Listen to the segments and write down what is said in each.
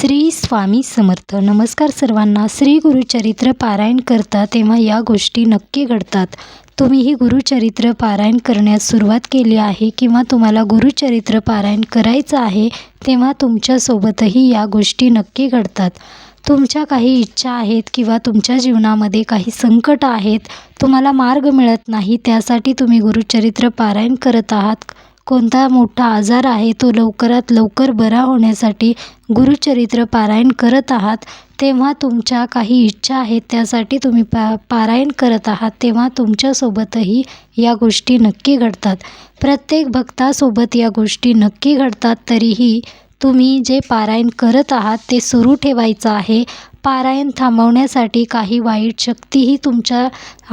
श्री स्वामी समर्थ. नमस्कार सर्वांना. श्री गुरुचरित्र पारायण करता तेव्हा या गोष्टी नक्की घडतात. तुम्हीही गुरुचरित्र पारायण करण्यास सुरुवात केली आहे किंवा तुम्हाला गुरुचरित्र पारायण करायचं आहे तेव्हा तुमच्यासोबतही या गोष्टी नक्की घडतात. तुमच्या काही इच्छा आहेत किंवा तुमच्या जीवनामध्ये काही संकट आहेत तुम्हाला मार्ग मिळत नाही त्यासाठी तुम्ही गुरुचरित्र पारायण करत आहात. कोणता मोठा आजार आहे तो लवकरात लवकर बरा होण्यासाठी गुरुचरित्र पारायण करत आहात तेव्हा तुमच्या काही इच्छा आहेत त्यासाठी तुम्ही पा पारायण करत आहात तेव्हा तुमच्यासोबतही या गोष्टी नक्की घडतात. प्रत्येक भक्तासोबत या गोष्टी नक्की घडतात तरीही तुम्ही जे पारायण करत आहात ते सुरू ठेवायचं आहे. पारायण थांबवण्यासाठी काही वाईट शक्तीही तुमच्या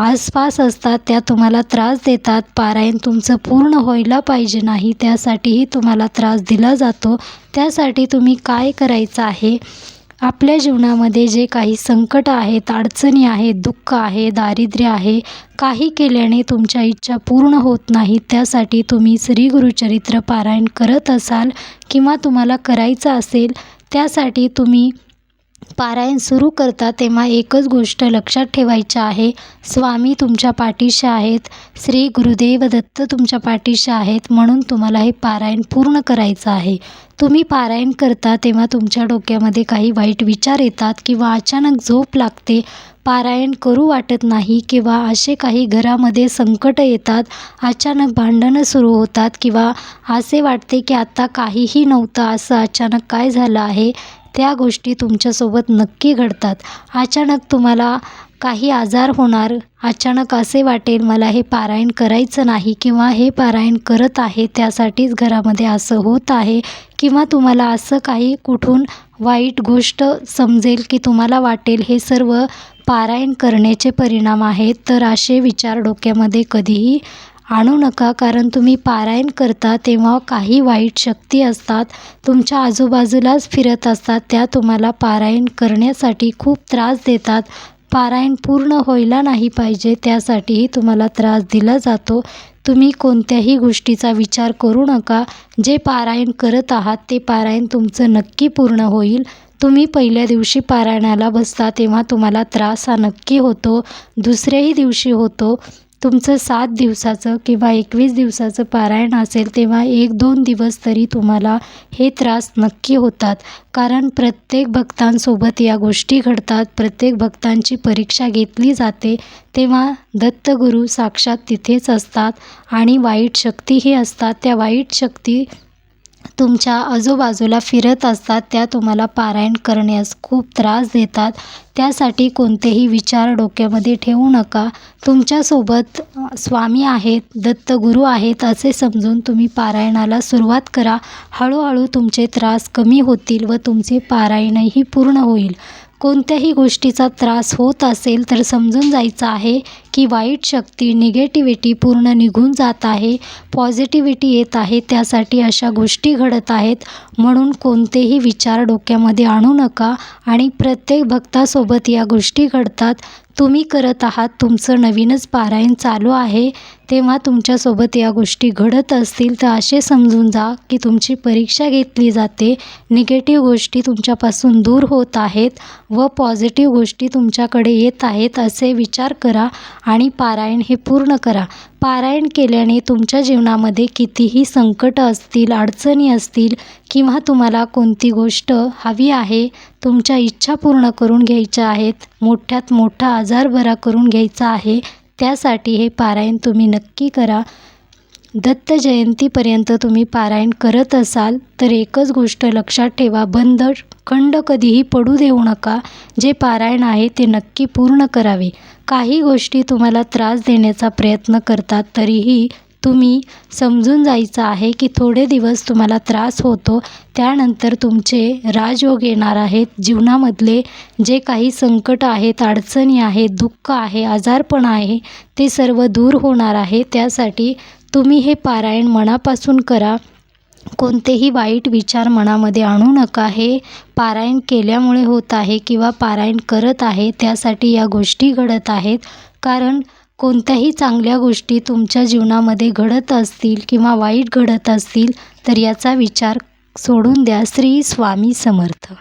आसपास असतात त्या तुम्हाला त्रास देतात. पारायण तुमचं पूर्ण व्हायला पाहिजे नाही त्यासाठीही तुम्हाला त्रास दिला जातो. त्यासाठी तुम्ही काय करायचं आहे? आपल्या जीवनामध्ये जे काही संकट आहेत अडचणी आहेत दुःख आहे दारिद्र्य आहे काही केल्याने तुमच्या इच्छा पूर्ण होत नाहीत त्यासाठी तुम्ही श्री गुरुचरित्र पारायण करत असाल किंवा तुम्हाला करायचं असेल त्यासाठी तुम्ही पारायण सुरू करता तेव्हा एकच गोष्ट लक्षात ठेवायची आहे. स्वामी तुमच्या पाठीशी आहेत. श्री गुरुदेव दत्त तुमच्या पाठीशी आहेत म्हणून तुम्हाला हे पारायण पूर्ण करायचं आहे. तुम्ही पारायण करता तेव्हा तुमच्या डोक्यामध्ये काही वाईट विचार येतात किंवा अचानक झोप लागते. पारायण करू वाटत नाही किंवा असे काही घरामध्ये संकट येतात अचानक भांडणं सुरू होतात किंवा असे वाटते की आत्ता काहीही नव्हतं असं अचानक काय झालं आहे? त्या गोष्टी तुमच्यासोबत नक्की घडतात. अचानक तुम्हाला काही आजार होणार. अचानक असे वाटेल मला हे पारायण करायचं नाही किंवा हे पारायण करत आहे त्यासाठीच घरामध्ये असं होत आहे किंवा तुम्हाला असं काही कुठून वाईट गोष्ट समजेल की तुम्हाला वाटेल हे सर्व पारायण करण्याचे परिणाम आहेत. तर असे विचार डोक्यामध्ये कधीही आणू नका कारण तुम्ही पारायण करता तेव्हा काही वाईट शक्ती असतात. तुमच्या आजूबाजूलाच फिरत असतात त्या तुम्हाला पारायण करण्यासाठी खूप त्रास देतात. पारायण पूर्ण व्हायला नाही पाहिजे त्यासाठीही तुम्हाला त्रास दिला जातो. तुम्ही कोणत्याही गोष्टीचा विचार करू नका. जे पारायण करत आहात ते पारायण तुमचं नक्की पूर्ण होईल. तुम्ही पहिल्या दिवशी पारायणाला बसता तेव्हा तुम्हाला त्रास हा नक्की होतो. दुसऱ्याही दिवशी होतो. तुमचं सात दिवसाचं किंवा एकवीस दिवसाचं पारायण असेल तेव्हा एक दोन दिवस तरी तुम्हाला हे त्रास नक्की होतात. कारण प्रत्येक भक्तांसोबत या गोष्टी घडतात. प्रत्येक भक्तांची परीक्षा घेतली जाते. तेव्हा दत्तगुरू साक्षात तिथेच असतात आणि वाईट शक्तीही असतात. त्या वाईट शक्ती तुमच्या आजूबाजूला फिरत असतात त्या तुम्हाला पारायण करण्यास खूप त्रास देतात. त्यासाठी कोणतेही विचार डोक्यामध्ये ठेवू नका. तुमच्यासोबत स्वामी आहेत दत्तगुरू आहेत असे समजून तुम्ही पारायणाला सुरुवात करा. हळूहळू तुमचे त्रास कमी होतील व तुमचे पारायणही पूर्ण होईल. कोणत्याही गोष्टीचा त्रास होत असेल तर समजून जायचं आहे की वाईट शक्ती निगेटिव्हिटी पूर्ण निघून जात आहे पॉझिटिव्हिटी येत आहे त्यासाठी अशा गोष्टी घडत आहेत. म्हणून कोणतेही विचार डोक्यामध्ये आणू नका आणि प्रत्येक भक्तासोबत या गोष्टी घडतात. तुम्ही करत आहात तुमचं नवीनच पारायण चालू आहे. तेव्हा तुमच्यासोबत या गोष्टी घडत असतील तर असे समजून जा की तुमची परीक्षा घेतली जाते. निगेटिव्ह गोष्टी तुमच्यापासून दूर होत आहेत व पॉझिटिव्ह गोष्टी तुमच्याकडे येत आहेत असे विचार करा आणि पारायण हे पूर्ण करा. पारायण केल्याने तुमच्या जीवनामध्ये कितीही संकट असतील अडचणी असतील किंवा तुम्हाला कोणती गोष्ट हवी आहे तुमच्या इच्छा पूर्ण करून घ्यायच्या आहेत मोठ्यात मोठा आजार बरा करून घ्यायचा आहे त्यासाठी हे पारायण तुम्ही नक्की करा. दत्त जयंतीपर्यंत तुम्ही पारायण करत असाल तर एकच गोष्ट लक्षात ठेवा बंद खंड कधीही पडू देऊ नका. जे पारायण आहे ते नक्की पूर्ण करावे. काही गोष्टी तुम्हाला त्रास देण्याचा प्रयत्न करतात तरीही तुम्ही समजून जायचं आहे की थोडे दिवस तुम्हाला त्रास होतो त्यानंतर तुमचे राजयोग येणार आहेत. जीवनामधले जे काही संकट आहेत अडचणी आहेत दुःख आहे आजारपण आहे ते सर्व दूर होणार आहे. त्यासाठी तुम्ही हे पारायण मनापासून करा. कोणतेही वाईट विचार मनामध्ये आणू नका. हे पारायण केल्यामुळे होत आहे किंवा पारायण करत आहे त्यासाठी या गोष्टी घडत आहेत. कारण कोणत्याही चांगल्या गोष्टी तुमच्या जीवनामध्ये घडत असतील किंवा वाईट घडत असतील तर याचा विचार सोडून द्या श्री स्वामी समर्थ.